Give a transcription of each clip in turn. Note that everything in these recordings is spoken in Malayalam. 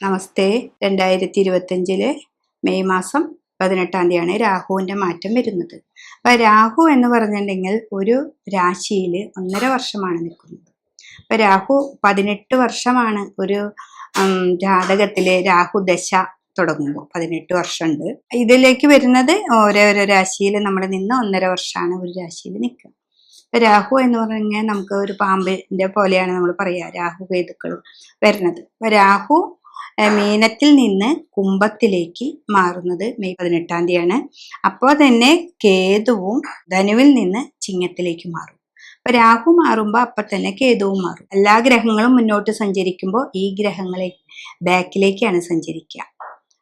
നമസ്തേ. രണ്ടായിരത്തി ഇരുപത്തഞ്ചിൽ മെയ് മാസം പതിനെട്ടാം തീയതിയാണ് രാഹുവിന്റെ മാറ്റം വരുന്നത്. അപ്പം രാഹു എന്ന് പറഞ്ഞിട്ടുണ്ടെങ്കിൽ ഒരു രാശിയിൽ ഒന്നര വർഷമാണ് നിൽക്കുന്നത്. അപ്പം രാഹു പതിനെട്ട് വർഷമാണ് ഒരു ജാതകത്തിലെ രാഹു ദശ തുടങ്ങുമ്പോൾ പതിനെട്ട് വർഷമുണ്ട്. ഇതിലേക്ക് വരുന്നത് ഓരോരോ രാശിയിൽ നമ്മൾ നിന്ന് ഒന്നര വർഷമാണ് ഒരു രാശിയിൽ നിൽക്കുക. രാഹു എന്ന് പറഞ്ഞാൽ നമുക്ക് ഒരു പാമ്പിന്റെ പോലെയാണ് നമ്മൾ പറയുക രാഹു കേതുക്കൾ വരുന്നത്. അപ്പം രാഹു മീനത്തിൽ നിന്ന് കുംഭത്തിലേക്ക് മാറുന്നത് മെയ് പതിനെട്ടാം തീയതിയാണ്. അപ്പോൾ തന്നെ കേതുവും ധനുവിൽ നിന്ന് ചിങ്ങത്തിലേക്ക് മാറും. അപ്പൊ രാഹു മാറുമ്പോൾ അപ്പൊ തന്നെ കേതുവും മാറും. എല്ലാ ഗ്രഹങ്ങളും മുന്നോട്ട് സഞ്ചരിക്കുമ്പോൾ ഈ ഗ്രഹങ്ങളെ ബാക്കിലേക്കാണ് സഞ്ചരിക്കുക.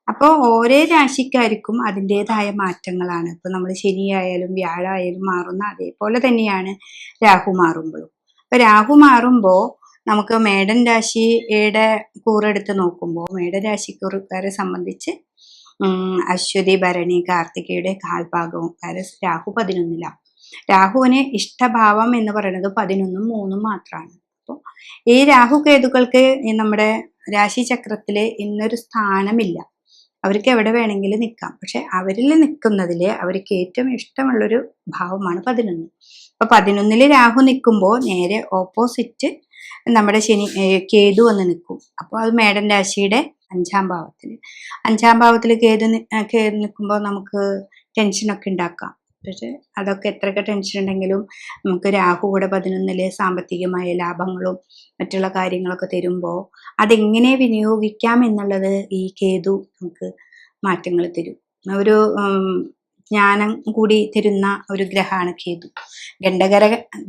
അപ്പോൾ ഓരോ രാശിക്കാർക്കും അതിന്റെതായ മാറ്റങ്ങളാണ്. ഇപ്പൊ നമ്മൾ ശനിയായാലും വ്യാഴായാലും മാറുന്ന അതേപോലെ തന്നെയാണ് രാഹു മാറുമ്പോഴും. അപ്പൊ രാഹു മാറുമ്പോൾ നമുക്ക് മേടൻ രാശിയുടെ കൂറെടുത്ത് നോക്കുമ്പോൾ മേടൻ രാശിക്കൂറുകാരെ സംബന്ധിച്ച് അശ്വതി ഭരണി കാർത്തികയുടെ കാൽഭാഗവും കാരണം രാഹു പതിനൊന്നിലാണ്. രാഹുവിന് ഇഷ്ടഭാവം എന്ന് പറയുന്നത് പതിനൊന്നും മൂന്നും മാത്രമാണ്. അപ്പോൾ ഈ രാഹു കേതുക്കൾക്ക് നമ്മുടെ രാശിചക്രത്തിൽ ഇന്നൊരു സ്ഥാനമില്ല. അവർക്ക് എവിടെ വേണമെങ്കിലും നിൽക്കാം. പക്ഷെ അവരിൽ നിൽക്കുന്നതിൽ അവർക്ക് ഏറ്റവും ഇഷ്ടമുള്ളൊരു ഭാവമാണ് പതിനൊന്ന്. അപ്പൊ പതിനൊന്നിൽ രാഹു നിൽക്കുമ്പോൾ നേരെ ഓപ്പോസിറ്റ് നമ്മുടെ ശനി കേതു വന്ന് നിൽക്കും. അപ്പോൾ അത് മേടൻ രാശിയുടെ അഞ്ചാം ഭാവത്തിൽ. അഞ്ചാം ഭാവത്തിൽ കേതു കേതു നിൽക്കുമ്പോൾ നമുക്ക് ടെൻഷനൊക്കെ ഉണ്ടാക്കാം. പക്ഷേ അതൊക്കെ എത്രയൊക്കെ ടെൻഷൻ ഉണ്ടെങ്കിലും നമുക്ക് രാഹു കൂടെ പതിനൊന്നിലെ സാമ്പത്തികമായ ലാഭങ്ങളും മറ്റുള്ള കാര്യങ്ങളൊക്കെ തരുമ്പോൾ അതെങ്ങനെ വിനിയോഗിക്കാം എന്നുള്ളത് ഈ കേതു നമുക്ക് മാറ്റങ്ങൾ തരും. ഒരു ജ്ഞാനം കൂടി തരുന്ന ഒരു ഗ്രഹമാണ് കേതു. ഖണ്ഡകര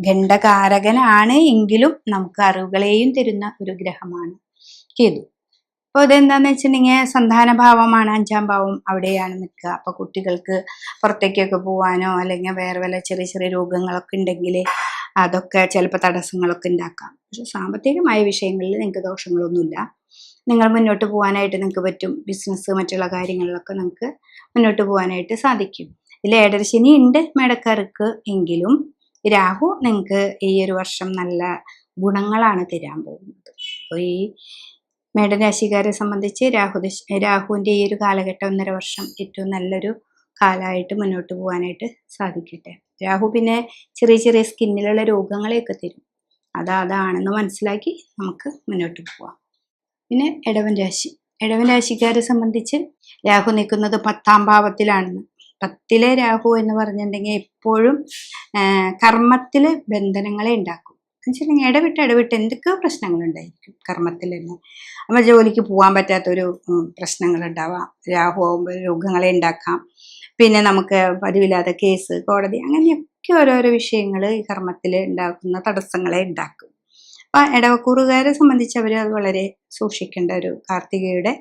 ഖണ്ഡകാരകനാണ് എങ്കിലും നമുക്ക് അറിവുകളെയും തരുന്ന ഒരു ഗ്രഹമാണ് കേതു. അപ്പോൾ അതെന്താന്ന് വെച്ചിട്ടുണ്ടെങ്കിൽ സന്താന ഭാവമാണ് അഞ്ചാം ഭാവം അവിടെയാണ് നിൽക്കുക. അപ്പൊ കുട്ടികൾക്ക് പുറത്തേക്കൊക്കെ പോവാനോ അല്ലെങ്കിൽ വേറെ വല്ല ചെറിയ ചെറിയ രോഗങ്ങളൊക്കെ ഉണ്ടെങ്കിൽ അതൊക്കെ ചിലപ്പോൾ തടസ്സങ്ങളൊക്കെ ഉണ്ടാക്കാം. പക്ഷെ സാമ്പത്തികമായ വിഷയങ്ങളിൽ നിങ്ങൾക്ക് ദോഷങ്ങളൊന്നുമില്ല. നിങ്ങൾ മുന്നോട്ട് പോകാനായിട്ട് നിങ്ങൾക്ക് പറ്റും. ബിസിനസ് മറ്റുള്ള കാര്യങ്ങളിലൊക്കെ നിങ്ങൾക്ക് മുന്നോട്ട് പോകാനായിട്ട് സാധിക്കും. ഇതിൽ ഏടരശനി ഉണ്ട് മേടക്കാർക്ക് എങ്കിലും. രാഹു നിങ്ങൾക്ക് ഈ ഒരു വർഷം നല്ല ഗുണങ്ങളാണ് തരാൻ പോകുന്നത്. അപ്പോൾ ഈ മേടരാശിക്കാരെ സംബന്ധിച്ച് രാഹു രാഹുവിന്റെ ഈ ഒരു കാലഘട്ടം ഒന്നര വർഷം ഏറ്റവും നല്ലൊരു കാലമായിട്ട് മുന്നോട്ട് പോകാനായിട്ട് സാധിക്കട്ടെ. രാഹു പിന്നെ ചെറിയ ചെറിയ സ്കിന്നിലുള്ള രോഗങ്ങളെയൊക്കെ തരും. അത് അതാണെന്ന് മനസ്സിലാക്കി നമുക്ക് മുന്നോട്ട് പോവാം. പിന്നെ ഇടവൻ രാശി. ഇടവൻ രാശിക്കാരെ സംബന്ധിച്ച് രാഹു നിൽക്കുന്നത് പത്താം ഭാവത്തിലാണെന്ന്. പത്തിലെ രാഹു എന്ന് പറഞ്ഞിട്ടുണ്ടെങ്കിൽ എപ്പോഴും കർമ്മത്തിലെ ബന്ധനങ്ങളെ ഉണ്ടാക്കും. എന്നുവെച്ചിട്ടുണ്ടെങ്കിൽ ഇടവിട്ട് ഇടവിട്ട് എന്തൊക്കെയോ പ്രശ്നങ്ങളുണ്ടായിരിക്കും കർമ്മത്തിൽ തന്നെ നമ്മൾ ജോലിക്ക് പോകാൻ പറ്റാത്തൊരു പ്രശ്നങ്ങളുണ്ടാവാം. രാഹു ആകുമ്പോൾ രോഗങ്ങളെ ഉണ്ടാക്കാം. പിന്നെ നമുക്ക് പതിവില്ലാത്ത കേസ് കോടതി അങ്ങനെയൊക്കെ ഓരോരോ വിഷയങ്ങൾ ഈ കർമ്മത്തിൽ ഉണ്ടാക്കുന്ന തടസ്സങ്ങളെ ഉണ്ടാക്കും. അപ്പൊ ഇടവക്കൂറുകാരെ സംബന്ധിച്ച് അവർ അത് വളരെ സൂക്ഷിക്കേണ്ട ഒരു കാർത്തികയുടെ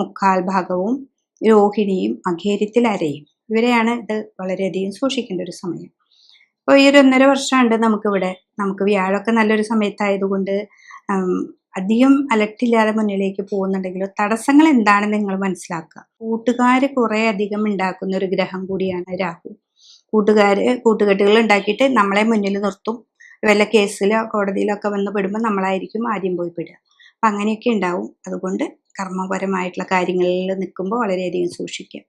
മുക്കാൽ ഭാഗവും രോഹിണിയും അഘേരിത്തിൽ അരയും ഇവരെയാണ് ഇത് വളരെയധികം സൂക്ഷിക്കേണ്ട ഒരു സമയം. അപ്പോൾ ഈ ഒരു ഒന്നര വർഷമുണ്ട് നമുക്കിവിടെ നമുക്ക് വ്യാഴമൊക്കെ നല്ലൊരു സമയത്തായതുകൊണ്ട് അധികം അലട്ടില്ലാതെ മുന്നിലേക്ക് പോകുന്നുണ്ടെങ്കിലും തടസ്സങ്ങൾ എന്താണെന്ന് നിങ്ങൾ മനസ്സിലാക്കുക. കൂട്ടുകാർ കുറേ അധികം ഉണ്ടാക്കുന്ന ഒരു ഗ്രഹം കൂടിയാണ് രാഹു. കൂട്ടുകാർ കൂട്ടുകെട്ടുകൾ ഉണ്ടാക്കിയിട്ട് നമ്മളെ മുന്നിൽ നിർത്തും. വല്ല കേസിലോ കോടതിയിലോ ഒക്കെ വന്ന് പെടുമ്പോൾ നമ്മളായിരിക്കും ആദ്യം പോയി പെടുക. അപ്പം അങ്ങനെയൊക്കെ ഉണ്ടാവും. അതുകൊണ്ട് കർമ്മപരമായിട്ടുള്ള കാര്യങ്ങളിൽ നിൽക്കുമ്പോൾ വളരെയധികം സൂക്ഷിക്കുക.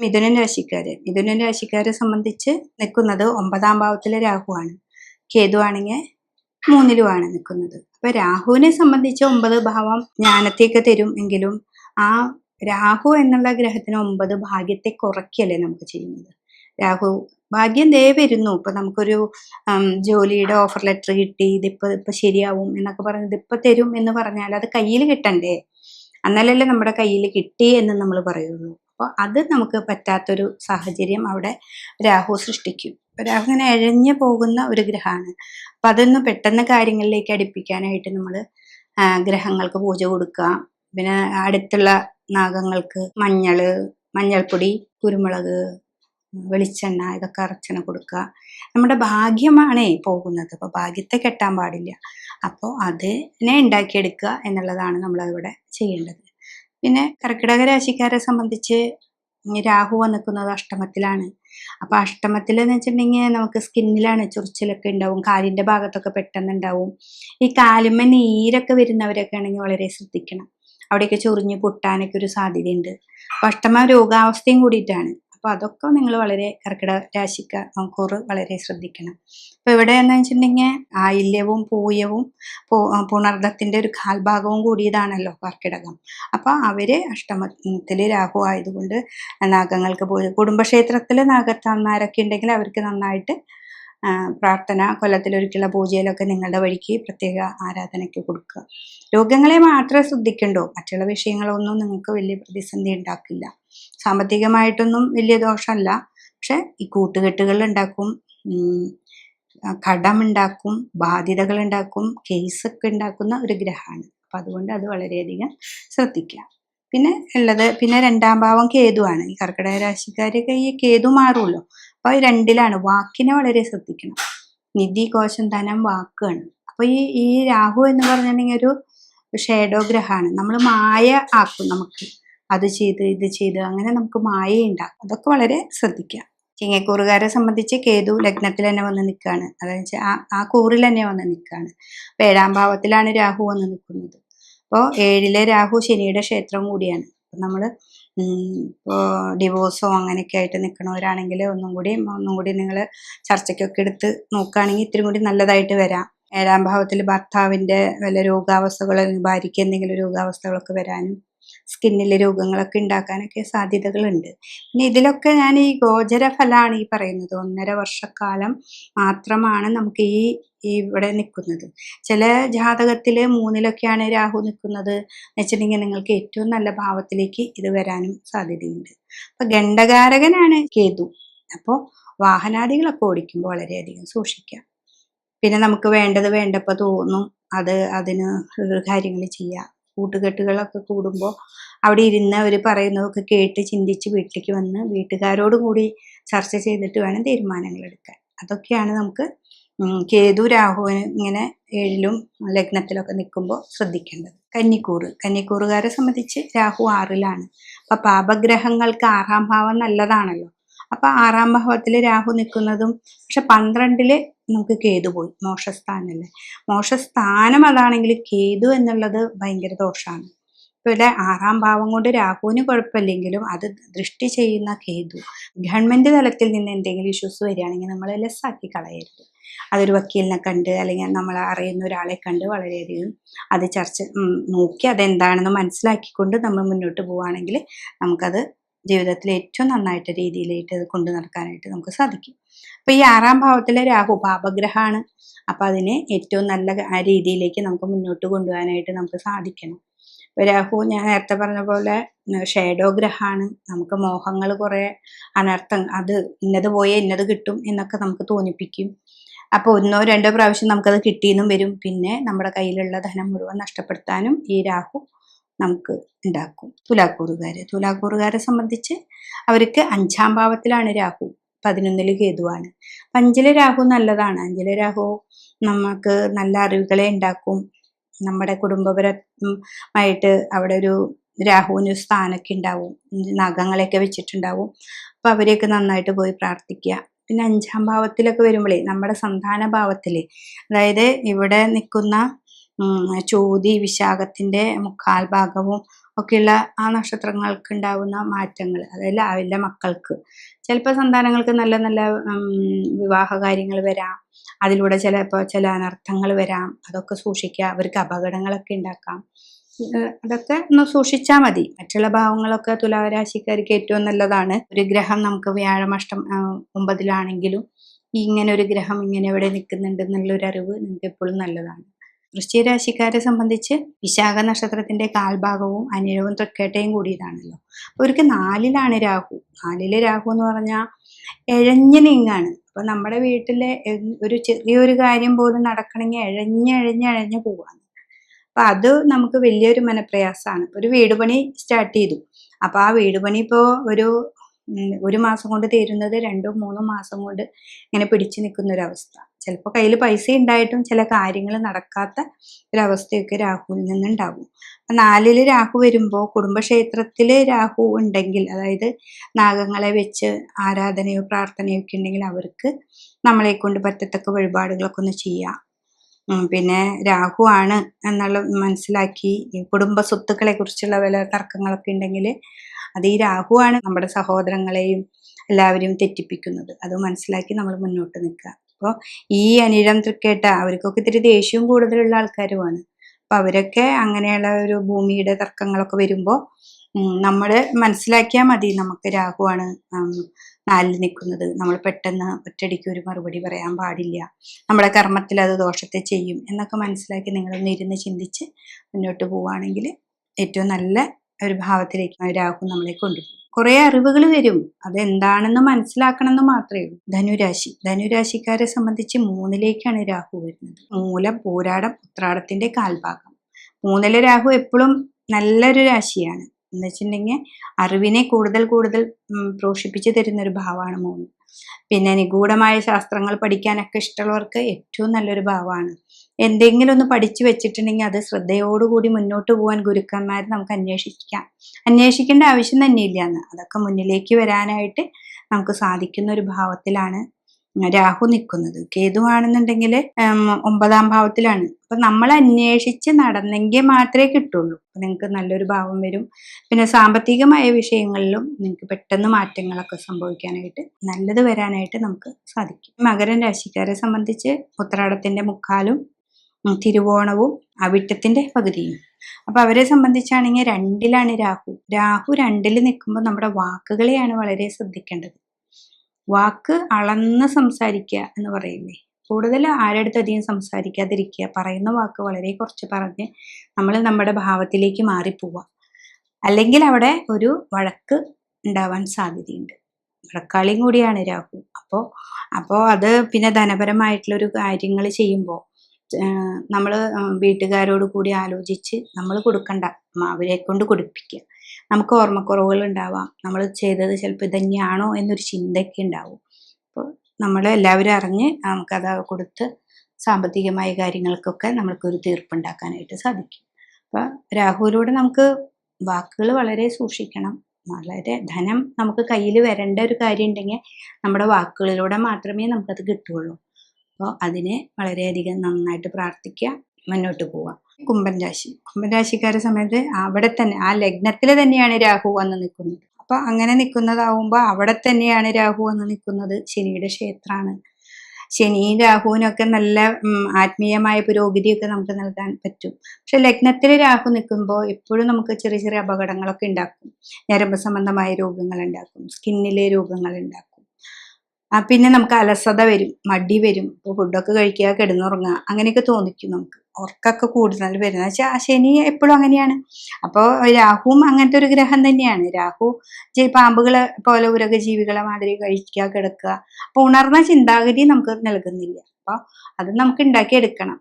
മിഥുനൻ രാശിക്കാര്. മിഥുനൻ രാശിക്കാരെ സംബന്ധിച്ച് നിൽക്കുന്നത് ഒമ്പതാം ഭാവത്തിലെ രാഹുവാണ്. കേതുവാണെങ്കിൽ മൂന്നിലുമാണ് നിൽക്കുന്നത്. അപ്പൊ രാഹുവിനെ സംബന്ധിച്ച് ഒമ്പത് ഭാവം ജ്ഞാനത്തേക്ക് തരും എങ്കിലും ആ രാഹു എന്നുള്ള ഗ്രഹത്തിന് ഒമ്പത് ഭാഗ്യത്തെ കുറയ്ക്കല്ലേ നമുക്ക് ചെയ്യുന്നത്. രാഹു ഭാഗ്യം ദേ വരുന്നു. ഇപ്പൊ നമുക്കൊരു ജോലിയുടെ ഓഫർ ലെറ്റർ കിട്ടി. ഇതിപ്പോ ഇപ്പൊ ശരിയാവും എന്നൊക്കെ പറഞ്ഞ് ഇതിപ്പോ തരും എന്ന് പറഞ്ഞാൽ അത് കയ്യിൽ കിട്ടണ്ടേ? അന്നാലല്ലേ നമ്മുടെ കയ്യിൽ കിട്ടി എന്ന് നമ്മൾ പറയുള്ളൂ. അപ്പോൾ അത് നമുക്ക് പറ്റാത്തൊരു സാഹചര്യം അവിടെ രാഹു സൃഷ്ടിക്കും. രാഹു ഇങ്ങനെ എഴഞ്ഞു പോകുന്ന ഒരു ഗ്രഹമാണ്. അപ്പൊ അതൊന്ന് പെട്ടെന്ന് കാര്യങ്ങളിലേക്ക് അടുപ്പിക്കാനായിട്ട് നമ്മൾ ഗ്രഹങ്ങൾക്ക് പൂജ കൊടുക്കുക. പിന്നെ അടുത്തുള്ള നാഗങ്ങൾക്ക് മഞ്ഞൾ മഞ്ഞൾപ്പൊടി കുരുമുളക് വെളിച്ചെണ്ണ ഇതൊക്കെ അർച്ചന കൊടുക്കുക. നമ്മുടെ ഭാഗ്യമാണേ പോകുന്നത്. അപ്പോൾ ഭാഗ്യത്തെ കെട്ടാൻ പാടില്ല. അപ്പോൾ അതിനെ ഉണ്ടാക്കിയെടുക്കുക എന്നുള്ളതാണ് നമ്മൾ അവിടെ ചെയ്യേണ്ടത്. പിന്നെ കർക്കിടക രാശിക്കാരെ സംബന്ധിച്ച് രാഹു നിൽക്കുന്നത് അഷ്ടമത്തിലാണ്. അപ്പൊ അഷ്ടമത്തിൽ എന്ന് വെച്ചിട്ടുണ്ടെങ്കിൽ നമുക്ക് സ്കിന്നിലാണ് ചൊറിച്ചിലൊക്കെ ഉണ്ടാവും. കാലിന്റെ ഭാഗത്തൊക്കെ പെട്ടെന്ന് ഉണ്ടാവും. ഈ കാലുമ്മ നീരൊക്കെ വരുന്നവരൊക്കെ ആണെങ്കിൽ വളരെ ശ്രദ്ധിക്കണം. അവിടെയൊക്കെ ചൊറിഞ്ഞ് പൊട്ടാനൊക്കെ ഒരു സാധ്യതയുണ്ട്. അപ്പൊ അഷ്ടമ രോഗാവസ്ഥയും കൂടിയിട്ടാണ്. അപ്പൊ അതൊക്കെ നിങ്ങൾ വളരെ കർക്കിടക രാശിക്ക കൂറ് വളരെ ശ്രദ്ധിക്കണം. അപ്പൊ ഇവിടെ എന്ന് വെച്ചിട്ടുണ്ടെങ്കിൽ ആയില്യവും പൂയവും പുണർദത്തിന്റെ ഒരു കാൽഭാഗവും കൂടിയതാണല്ലോ കർക്കിടകം. അപ്പൊ അവർ അഷ്ടമത്തിൽ രാഹു ആയതുകൊണ്ട് നാഗങ്ങൾക്ക് പോയി കുടുംബക്ഷേത്രത്തിൽ നാഗത്തന്മാരൊക്കെ ഉണ്ടെങ്കിൽ അവർക്ക് നന്നായിട്ട് പ്രാർത്ഥന കൊല്ലത്തിലൊരിക്കലുള്ള പൂജയിലൊക്കെ നിങ്ങളുടെ വഴിക്ക് പ്രത്യേക ആരാധനയ്ക്ക് കൊടുക്കുക. രോഗങ്ങളെ മാത്രമേ ശ്രദ്ധിക്കണ്ടോ. മറ്റുള്ള വിഷയങ്ങളൊന്നും നിങ്ങൾക്ക് വലിയ പ്രതിസന്ധി ഉണ്ടാക്കില്ല. സാമ്പത്തികമായിട്ടൊന്നും വലിയ ദോഷമല്ല. പക്ഷെ ഈ കൂട്ടുകെട്ടുകൾ ഉണ്ടാക്കും കടം ഉണ്ടാക്കും കടമുണ്ടാക്കും ബാധ്യതകൾ ഉണ്ടാക്കും കേസൊക്കെ ഉണ്ടാക്കുന്ന ഒരു ഗ്രഹമാണ്. അപ്പം അതുകൊണ്ട് അത് വളരെയധികം ശ്രദ്ധിക്കുക. പിന്നെ ഉള്ളത് പിന്നെ രണ്ടാം ഭാവം കേതുവാണ്. ഈ കർക്കിടക രാശിക്കാരൊക്കെ ഈ കേതു മാറുമല്ലോ. ഈ രണ്ടിലാണ് വാക്കിനെ വളരെ ശ്രദ്ധിക്കണം. നിധി കോശം ധനം വാക്കാണ്. അപ്പൊ ഈ ഈ രാഹു എന്ന് പറഞ്ഞിട്ടുണ്ടെങ്കിൽ ഒരു ഷേഡോ ഗ്രഹമാണ്. നമ്മൾ മായ ആക്കും നമുക്ക്. അത് ചെയ്ത് ഇത് ചെയ്ത് അങ്ങനെ നമുക്ക് മായയുണ്ടാകും അതൊക്കെ വളരെ ശ്രദ്ധിക്കുക. ചിങ്ങക്കൂറുകാരെ സംബന്ധിച്ച് കേതു ലഗ്നത്തിൽ തന്നെ വന്ന് നിൽക്കുകയാണ്. അതായത് ആ ആ കൂറിൽ തന്നെ വന്ന് നിൽക്കുകയാണ്. അപ്പൊ ഏഴാം ഭാവത്തിലാണ് രാഹു വന്ന് നിൽക്കുന്നത്. അപ്പോൾ ഏഴിലെ രാഹു ശനിയുടെ ക്ഷേത്രം കൂടിയാണ്. അപ്പം നമ്മൾ ഇപ്പോൾ ഡിവോഴ്സോ അങ്ങനെയൊക്കെ ആയിട്ട് നിൽക്കണവരാണെങ്കിൽ ഒന്നും കൂടി ഒന്നും കൂടി നിങ്ങൾ ചർച്ചയ്ക്കൊക്കെ എടുത്ത് നോക്കുകയാണെങ്കിൽ ഇത്തിരി കൂടി നല്ലതായിട്ട് വരാം. ഏഴാം ഭാവത്തിൽ ഭർത്താവിന്റെ വല്ല രോഗാവസ്ഥകൾ ഭാര്യയ്ക്ക് എന്തെങ്കിലും രോഗാവസ്ഥകളൊക്കെ വരാനും സ്കിന്നിലെ രോഗങ്ങളൊക്കെ ഉണ്ടാക്കാനൊക്കെ സാധ്യതകളുണ്ട്. പിന്നെ ഇതിലൊക്കെ ഞാൻ ഈ ഗോചര ഫലമാണ് ഈ പറയുന്നത്. ഒന്നര വർഷക്കാലം മാത്രമാണ് നമുക്ക് ഈ ഇവിടെ നിൽക്കുന്നത്. ചില ജാതകത്തിൽ മൂന്നിലൊക്കെയാണ് രാഹു നിൽക്കുന്നത് വെച്ചിട്ടുണ്ടെങ്കിൽ നിങ്ങൾക്ക് ഏറ്റവും നല്ല ഭാവത്തിലേക്ക് ഇത് വരാനും സാധ്യതയുണ്ട്. അപ്പം ഗണ്ഡകാരകനാണ് കേതു. അപ്പോൾ വാഹനാദികളൊക്കെ ഓടിക്കുമ്പോൾ വളരെയധികം സൂക്ഷിക്കാം പിന്നെ നമുക്ക് വേണ്ടത് വേണ്ടപ്പോൾ തോന്നും അത് അതിന് കാര്യങ്ങൾ ചെയ്യാം കൂട്ടുകെട്ടുകളൊക്കെ കൂടുമ്പോൾ അവിടെ ഇരുന്ന് അവർ പറയുന്നതൊക്കെ കേട്ട് ചിന്തിച്ച് വീട്ടിലേക്ക് വന്ന് വീട്ടുകാരോടും കൂടി ചർച്ച ചെയ്തിട്ട് വേണം തീരുമാനങ്ങൾ എടുക്കാൻ. അതൊക്കെയാണ് നമുക്ക് കേതു രാഹുവിന് ഇങ്ങനെ ഏഴിലും ലഗ്നത്തിലൊക്കെ നിൽക്കുമ്പോൾ ശ്രദ്ധിക്കേണ്ടത്. കന്നിക്കൂറ്. കന്നിക്കൂറുകാരെ സംബന്ധിച്ച് രാഹു ആറിലാണ്. അപ്പം പാപഗ്രഹങ്ങൾക്ക് ആറാം ഭാവം നല്ലതാണല്ലോ. അപ്പം ആറാം ഭാവത്തിൽ രാഹു നിൽക്കുന്നതും പക്ഷെ പന്ത്രണ്ടിൽ നമുക്ക് കേതു പോയി. മോശസ്ഥാനല്ലേ മോശസ്ഥാനം അതാണെങ്കിൽ കേതു എന്നുള്ളത് ഭയങ്കര ദോഷമാണ് ഇവിടെ ആറാം ഭാവം കൊണ്ട് രാഹുവിന് കുഴപ്പമില്ലെങ്കിലും അത് ദൃഷ്ടി ചെയ്യുന്ന കേതു. ഗവൺമെന്റ് തലത്തിൽ നിന്ന് എന്തെങ്കിലും ഇഷ്യൂസ് വരികയാണെങ്കിൽ നമ്മൾ ലെസ്സാക്കി കളയരുത്. അതൊരു വക്കീലിനെ കണ്ട് അല്ലെങ്കിൽ നമ്മൾ അറിയുന്ന ഒരാളെ കണ്ട് വളരെയധികം അത് ചർച്ച നോക്കി അതെന്താണെന്ന് മനസ്സിലാക്കിക്കൊണ്ട് നമ്മൾ മുന്നോട്ട് പോവുകയാണെങ്കിൽ നമുക്കത് ജീവിതത്തിൽ ഏറ്റവും നന്നായിട്ട് രീതിയിലായിട്ട് അത് കൊണ്ടു നടക്കാനായിട്ട് നമുക്ക് സാധിക്കും. അപ്പൊ ഈ ആറാം ഭാവത്തിലെ രാഹു പാപഗ്രഹമാണ് അപ്പൊ അതിനെ ഏറ്റവും നല്ല രീതിയിലേക്ക് നമുക്ക് മുന്നോട്ട് കൊണ്ടുപോകാനായിട്ട് നമുക്ക് സാധിക്കണം. രാഹു ഞാൻ നേരത്തെ പറഞ്ഞ പോലെ ഷേഡോ ഗ്രഹമാണ്. നമുക്ക് മോഹങ്ങൾ കുറെ അനർത്ഥം അത് ഇന്നത് പോയേ ഇന്നത് കിട്ടും എന്നൊക്കെ നമുക്ക് തോന്നിപ്പിക്കും. അപ്പൊ ഒന്നോ രണ്ടോ പ്രാവശ്യം നമുക്കത് കിട്ടിയെന്നും വരും. പിന്നെ നമ്മുടെ കയ്യിലുള്ള ധനം മുഴുവൻ നഷ്ടപ്പെടുത്താനും ഈ രാഹു നമുക്ക് ഉണ്ടാക്കും. തുലാക്കൂറുകാരെ. തുലാക്കൂറുകാരെ സംബന്ധിച്ച് അവർക്ക് അഞ്ചാം ഭാവത്തിലാണ് രാഹു. പതിനൊന്നിൽ കേതുവാണ്. അഞ്ചിൽ രാഹു നല്ലതാണ്. അഞ്ചിൽ രാഹു നമുക്ക് നല്ല അറിവുകളെ ഉണ്ടാക്കും നമ്മുടെ കുടുംബപരമായിട്ട് അവിടെ ഒരു രാഹുവിന് സ്ഥാനമൊക്കെ ഉണ്ടാവും നഖങ്ങളെയൊക്കെ വെച്ചിട്ടുണ്ടാവും. അപ്പൊ അവരെയൊക്കെ നന്നായിട്ട് പോയി പ്രാർത്ഥിക്കുക പിന്നെ അഞ്ചാം ഭാവത്തിലൊക്കെ വരുമ്പോഴേ നമ്മുടെ സന്താന ഭാവത്തിൽ അതായത് ഇവിടെ നിൽക്കുന്ന ചോതി വിശാഖത്തിന്റെ മുക്കാൽ ഭാഗവും ഒക്കെയുള്ള ആ നക്ഷത്രങ്ങൾക്ക് ഉണ്ടാവുന്ന മാറ്റങ്ങൾ അതായത് അവരുടെ മക്കൾക്ക്. ചിലപ്പോൾ സന്താനങ്ങൾക്ക് നല്ല നല്ല വിവാഹ കാര്യങ്ങൾ വരാം. അതിലൂടെ ചിലപ്പോൾ ചില അനർത്ഥങ്ങൾ വരാം. അതൊക്കെ സൂക്ഷിക്കുക അവർക്ക് അപകടങ്ങളൊക്കെ ഉണ്ടാക്കാം. അതൊക്കെ ഒന്ന് സൂക്ഷിച്ചാൽ മതി. മറ്റുള്ള ഭാവങ്ങളൊക്കെ തുലാരാശിക്കാർക്ക് ഏറ്റവും നല്ലതാണ്. ഒരു ഗ്രഹം നമുക്ക് വ്യാഴമഷ്ടം ഒമ്പതിലാണെങ്കിലും ഇങ്ങനെ ഒരു ഗ്രഹം ഇങ്ങനെ എവിടെ നിൽക്കുന്നുണ്ട് എന്നുള്ളൊരു അറിവ് നിങ്ങൾക്ക് എപ്പോഴും നല്ലതാണ്. വൃശ്ചിക രാശിക്കാരെ സംബന്ധിച്ച് വിശാഖ നക്ഷത്രത്തിന്റെ കാൽഭാഗവും അനിഴവും തൃക്കേട്ടയും കൂടിയതാണല്ലോ. അവർക്ക് നാലിലാണ് രാഹു. നാലിലെ രാഹു എന്ന് പറഞ്ഞാൽ എഴഞ്ഞ നീങ്ങാണ്. അപ്പൊ നമ്മുടെ വീട്ടിലെ ഒരു ചെറിയൊരു കാര്യം പോലും നടക്കണമെങ്കിൽ എഴഞ്ഞ് എഴഞ്ഞ് എഴഞ്ഞ് പോവാണ്. അപ്പൊ അത് നമുക്ക് വലിയൊരു മനപ്രയാസമാണ്. ഒരു വീട് പണി സ്റ്റാർട്ട് ചെയ്തു. അപ്പൊ ആ വീട് പണി ഒരു ഒരു മാസം കൊണ്ട് തീരുന്നത് രണ്ടോ മൂന്നോ മാസം കൊണ്ട് ഇങ്ങനെ പിടിച്ചു നിൽക്കുന്ന ഒരു അവസ്ഥ ചിലപ്പോൾ കയ്യിൽ പൈസ ഉണ്ടായിട്ടും ചില കാര്യങ്ങൾ നടക്കാത്ത ഒരവസ്ഥയൊക്കെ രാഹുവിൽ നിന്നുണ്ടാകും. നാലിൽ രാഹു വരുമ്പോൾ കുടുംബക്ഷേത്രത്തിൽ രാഹു ഉണ്ടെങ്കിൽ അതായത് നാഗങ്ങളെ വെച്ച് ആരാധനയോ പ്രാർത്ഥനയോ ഒക്കെ ഉണ്ടെങ്കിൽ അവർക്ക് നമ്മളെ കൊണ്ട് പറ്റത്തക്ക വഴിപാടുകളൊക്കെ ഒന്ന് ചെയ്യാം. പിന്നെ രാഹു ആണ് എന്നുള്ള മനസ്സിലാക്കി കുടുംബ സ്വത്തുക്കളെ കുറിച്ചുള്ള വല്ല തർക്കങ്ങളൊക്കെ ഉണ്ടെങ്കിൽ അത് ഈ രാഹു ആണ് നമ്മുടെ സഹോദരങ്ങളെയും എല്ലാവരെയും തെറ്റിപ്പിക്കുന്നത്. അത് മനസ്സിലാക്കി നമ്മൾ മുന്നോട്ട് നിൽക്കുക. അപ്പോൾ ഈ അനിഴം തൃക്കേട്ട അവർക്കൊക്കെ ഇത്തിരി ദേഷ്യവും കൂടുതലുള്ള ആൾക്കാരുമാണ്. അപ്പം അവരൊക്കെ അങ്ങനെയുള്ള ഒരു ഭൂമിയുടെ തർക്കങ്ങളൊക്കെ വരുമ്പോൾ നമ്മൾ മനസ്സിലാക്കിയാൽ മതി നമുക്ക് രാഹുവാണ് നാലിൽ നിൽക്കുന്നത്. നമ്മൾ പെട്ടെന്ന് ഒറ്റയടിക്ക് ഒരു മറുപടി പറയാൻ പാടില്ല. നമ്മുടെ കർമ്മത്തിൽ അത് ദോഷത്തെ ചെയ്യും എന്നൊക്കെ മനസ്സിലാക്കി നിങ്ങളൊന്ന് ഇരുന്ന് ചിന്തിച്ച് മുന്നോട്ട് പോവുകയാണെങ്കിൽ ഏറ്റവും നല്ല ഒരു ഭാവത്തിലേക്ക് രാഹു നമ്മളെ കൊണ്ടുപോകും കുറേ അറിവുകൾ തരും. അതെന്താണെന്ന് മനസ്സിലാക്കണം എന്ന് മാത്രമേ ഉള്ളൂ. ധനുരാശി. ധനുരാശിക്കാരെ സംബന്ധിച്ച് മൂന്നിലേക്കാണ് രാഹു വരുന്നത്. മൂല പോരാടം ഉത്രാടത്തിന്റെ കാൽഭാഗം. മൂന്നിലെ രാഹു എപ്പോഴും നല്ലൊരു രാശിയാണ്. എന്ന് വെച്ചിട്ടുണ്ടെങ്കിൽ അറിവിനെ കൂടുതൽ കൂടുതൽ പ്രോഷിപ്പിച്ച് തരുന്ന ഒരു ഭാവമാണ് മൂന്ന്. പിന്നെ നിഗൂഢമായ ശാസ്ത്രങ്ങൾ പഠിക്കാനൊക്കെ ഇഷ്ടമുള്ളവർക്ക് ഏറ്റവും നല്ലൊരു ഭാവമാണ് എന്തെങ്കിലും ഒന്ന് പഠിച്ചു വെച്ചിട്ടുണ്ടെങ്കിൽ അത് ശ്രദ്ധയോടുകൂടി മുന്നോട്ട് പോകാൻ ഗുരുക്കന്മാർ നമുക്ക് അന്വേഷിക്കാം. അന്വേഷിക്കേണ്ട ആവശ്യം തന്നെ ഇല്ല എന്ന്. അതൊക്കെ മുന്നിലേക്ക് വരാനായിട്ട് നമുക്ക് സാധിക്കുന്ന ഒരു ഭാവത്തിലാണ് രാഹു നിൽക്കുന്നത്. കേതുവാണെന്നുണ്ടെങ്കിൽ ഒമ്പതാം ഭാവത്തിലാണ്. അപ്പൊ നമ്മൾ അന്വേഷിച്ച് നടന്നെങ്കിൽ മാത്രമേ കിട്ടുള്ളൂ. നിങ്ങൾക്ക് നല്ലൊരു ഭാവം വരും. പിന്നെ സാമ്പത്തികമായ വിഷയങ്ങളിലും നിങ്ങൾക്ക് പെട്ടെന്ന് മാറ്റങ്ങളൊക്കെ സംഭവിക്കാനായിട്ട് നല്ലത് വരാനായിട്ട് നമുക്ക് സാധിക്കും. മകരൻ രാശിക്കാരെ സംബന്ധിച്ച് ഉത്രാടത്തിന്റെ മുക്കാലും തിരുവോണവും അവിട്ടത്തിന്റെ പകുതിയും. അപ്പൊ അവരെ സംബന്ധിച്ചാണെങ്കിൽ രണ്ടിലാണ് രാഹു. രാഹു രണ്ടിൽ നിൽക്കുമ്പോൾ നമ്മുടെ വാക്കുകളെയാണ് വളരെ ശ്രദ്ധിക്കേണ്ടത്. വാക്ക് അളന്ന് സംസാരിക്കുക എന്ന് പറയില്ലേ കൂടുതൽ ആരടുത്ത് അധികം സംസാരിക്കാതിരിക്കുക. പറയുന്ന വാക്ക് വളരെ കുറച്ച് പറഞ്ഞ് നമ്മൾ നമ്മുടെ ഭാവത്തിലേക്ക് മാറിപ്പോവുക. അല്ലെങ്കിൽ അവിടെ ഒരു വഴക്ക് ഉണ്ടാവാൻ സാധ്യതയുണ്ട്. വഴക്കാളിയും കൂടിയാണ് രാഹു. അപ്പോൾ അപ്പോൾ അത് പിന്നെ ധനപരമായിട്ടുള്ള ഒരു കാര്യങ്ങൾ ചെയ്യുമ്പോൾ നമ്മൾ വീട്ടുകാരോട് കൂടി ആലോചിച്ച് നമ്മൾ കൊടുക്കണ്ട. അവരെ കൊണ്ട് കൊടുപ്പിക്കുക നമുക്ക് ഓർമ്മക്കുറവുകൾ ഉണ്ടാവാം നമ്മൾ ചെയ്തത് ചിലപ്പോൾ ഇതന്നെയാണോ എന്നൊരു ചിന്തയൊക്കെ ഉണ്ടാവും. അപ്പോൾ നമ്മൾ എല്ലാവരും അറിഞ്ഞ് നമുക്കത് കൊടുത്ത് സാമ്പത്തികമായ കാര്യങ്ങൾക്കൊക്കെ നമ്മൾക്കൊരു തീർപ്പുണ്ടാക്കാനായിട്ട് സാധിക്കും. അപ്പോൾ രാഹുവിലൂടെ നമുക്ക് വാക്കുകൾ വളരെ സൂക്ഷിക്കണം. വളരെ ധനം നമുക്ക് കയ്യിൽ വരേണ്ട ഒരു കാര്യം ഉണ്ടെങ്കിൽ നമ്മുടെ വാക്കുകളിലൂടെ മാത്രമേ നമുക്കത് കിട്ടുകയുള്ളൂ. അപ്പോൾ അതിനെ വളരെയധികം നന്നായിട്ട് പ്രാർത്ഥിക്കുക മുന്നോട്ട് പോവുക. കുംഭൻ രാശി. കുംഭൻ രാശിക്കാരെ സമയത്ത് അവിടെ തന്നെ ആ ലഗ്നത്തിൽ തന്നെയാണ് രാഹു വന്ന് നിൽക്കുന്നത്. അപ്പൊ അങ്ങനെ നിൽക്കുന്നതാവുമ്പോൾ അവിടെ തന്നെയാണ് രാഹു വന്ന് നിൽക്കുന്നത്. ശനിയുടെ ക്ഷേത്രമാണ് ശനി രാഹുവിനൊക്കെ നല്ല ആത്മീയമായ പുരോഗതിയൊക്കെ നമുക്ക് നൽകാൻ പറ്റും. പക്ഷെ ലഗ്നത്തിൽ രാഹു നിൽക്കുമ്പോൾ എപ്പോഴും നമുക്ക് ചെറിയ ചെറിയ അപകടങ്ങളൊക്കെ ഉണ്ടാക്കും. ഞരമ്പ് സംബന്ധമായ രോഗങ്ങൾ ഉണ്ടാക്കും. സ്കിന്നിലെ രോഗങ്ങൾ ഉണ്ടാക്കും. പിന്നെ നമുക്ക് അലസത വരും മടി വരും. ഇപ്പോൾ ഫുഡൊക്കെ കഴിക്കുക കിടന്നുറങ്ങുക അങ്ങനെയൊക്കെ തോന്നിക്കും നമുക്ക്. ഉറക്കൊക്കെ കൂടുതൽ വരുന്നത്. വെച്ചാൽ ശനി എപ്പോഴും അങ്ങനെയാണ്. അപ്പോൾ രാഹുവും അങ്ങനത്തെ ഒരു ഗ്രഹം തന്നെയാണ്. രാഹു പാമ്പുകളെ പോലെ ഉരക ജീവികളെ മാതിരി കഴിക്കുക കിടക്കുക. അപ്പോൾ ഉണർന്ന ചിന്താഗതി നമുക്ക് നൽകുന്നില്ല. അപ്പോൾ അത് നമുക്ക് ഉണ്ടാക്കിയെടുക്കണം.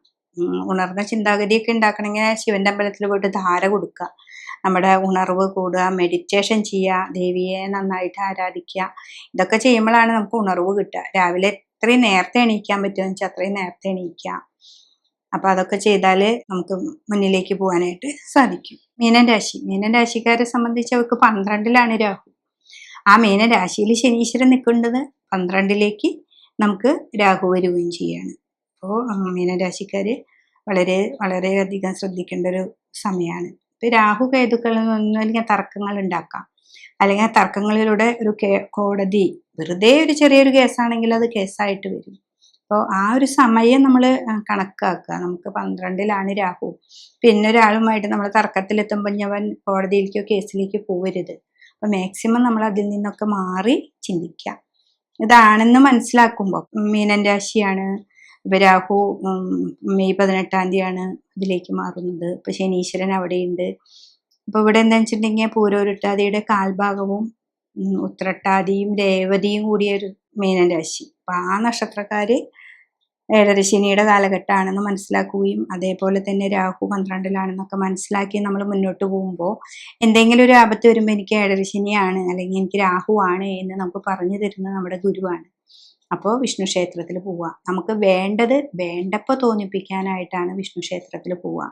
ഉണർന്ന ചിന്താഗതിയൊക്കെ ഉണ്ടാക്കണമെങ്കിൽ ശിവന്റെ അമ്പലത്തിൽ പോയിട്ട് ധാര കൊടുക്കുക. നമ്മുടെ ഉണർവ് കൂടുക മെഡിറ്റേഷൻ ചെയ്യുക ദേവിയെ നന്നായിട്ട് ആരാധിക്കുക ഇതൊക്കെ ചെയ്യുമ്പോഴാണ് നമുക്ക് ഉണർവ് കിട്ടുക. രാവിലെ എത്രയും നേരത്തെ എണീക്കാൻ പറ്റുമെന്ന് വെച്ചാൽ അത്രയും നേരത്തെ എണീക്കുക. അപ്പൊ അതൊക്കെ ചെയ്താൽ നമുക്ക് മുന്നിലേക്ക് പോകാനായിട്ട് സാധിക്കും. മീനൻ രാശി. മീനൻ രാശിക്കാരെ സംബന്ധിച്ച് അവർക്ക് പന്ത്രണ്ടിലാണ് രാഹു. ആ മീനൻ രാശിയിൽ ശനീശ്വരൻ നിൽക്കേണ്ടത് പന്ത്രണ്ടിലേക്ക് നമുക്ക് രാഹു വരികയും ചെയ്യാണ്. അപ്പോൾ മീനൻ രാശിക്കാര് വളരെ വളരെയധികം ശ്രദ്ധിക്കേണ്ട ഒരു സമയമാണ് രാഹു കേതുക്കളിൽ നിന്നും ഇങ്ങനെ തർക്കങ്ങൾ ഉണ്ടാക്കാം. അല്ലെങ്കിൽ ആ തർക്കങ്ങളിലൂടെ ഒരു കോടതി വെറുതെ ഒരു ചെറിയൊരു കേസാണെങ്കിൽ അത് കേസായിട്ട് വരും. അപ്പോൾ ആ ഒരു സമയം നമ്മൾ കണക്കാക്കുക. നമുക്ക് പന്ത്രണ്ടിലാണ് രാഹു. പിന്നെ ഒരാളുമായിട്ട് നമ്മൾ തർക്കത്തിലെത്തുമ്പോൾ ഞാൻ കോടതിയിലേക്കോ കേസിലേക്കോ പോവരുത്. അപ്പൊ മാക്സിമം നമ്മൾ അതിൽ നിന്നൊക്കെ മാറി ചിന്തിക്കുക. ഇതാണെന്ന് മനസ്സിലാക്കുമ്പോൾ മീനൻ രാശിയാണ് ഇപ്പൊ രാഹു മെയ് പതിനെട്ടാം തീയതിയാണ് ഇതിലേക്ക് മാറുന്നത്. ഇപ്പൊ ശനീശ്വരൻ അവിടെയുണ്ട്. അപ്പൊ ഇവിടെ എന്താ വെച്ചിട്ടുണ്ടെങ്കിൽ പൂരോരുട്ടാതിയുടെ കാൽഭാഗവും ഉത്രട്ടാതിയും രേവതിയും കൂടിയ ഒരു മീനൻ രാശി. അപ്പൊ ആ നക്ഷത്രക്കാര് ഏഴരശനിയുടെ കാലഘട്ടമാണെന്ന് മനസ്സിലാക്കുകയും അതേപോലെ തന്നെ രാഹു പന്ത്രണ്ടിലാണെന്നൊക്കെ മനസ്സിലാക്കി നമ്മൾ മുന്നോട്ട് പോകുമ്പോൾ എന്തെങ്കിലും ഒരു ആപത്ത് വരുമ്പോൾ എനിക്ക് ഏഴരശനിയാണ് അല്ലെങ്കിൽ എനിക്ക് രാഹു ആണ് എന്ന് നമുക്ക് പറഞ്ഞു തരുന്നത് നമ്മുടെ ഗുരുവാണ്. അപ്പോൾ വിഷ്ണു ക്ഷേത്രത്തിൽ പോവുക നമുക്ക് വേണ്ടത് വേണ്ടപ്പോൾ തോന്നിപ്പിക്കാനായിട്ടാണ് വിഷ്ണു ക്ഷേത്രത്തിൽ പോവുക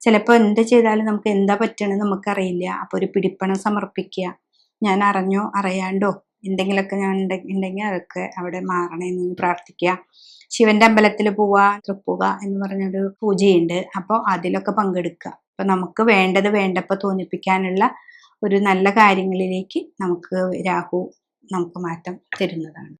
ചിലപ്പോൾ എന്ത് ചെയ്താലും നമുക്ക് എന്താ പറ്റണമെന്ന് നമുക്കറിയില്ല. അപ്പോൾ ഒരു പിടിപ്പണം സമർപ്പിക്കുക ഞാൻ അറിഞ്ഞോ? അറിയാണ്ടോ? എന്തെങ്കിലുമൊക്കെ ഞാൻ ഉണ്ടെ- ഉണ്ടെങ്കിൽ അതൊക്കെ അവിടെ മാറണമെന്ന് പ്രാർത്ഥിക്കുക ശിവന്റെ അമ്പലത്തിൽ പോവുക തൃപ്പുക എന്ന് പറഞ്ഞൊരു പൂജയുണ്ട്. അപ്പോൾ അതിലൊക്കെ പങ്കെടുക്കുക അപ്പൊ നമുക്ക് വേണ്ടത് വേണ്ടപ്പോൾ തോന്നിപ്പിക്കാനുള്ള ഒരു നല്ല കാര്യങ്ങളിലേക്ക് നമുക്ക് രാഹു നമുക്ക് മാറ്റം തരുന്നതാണ്.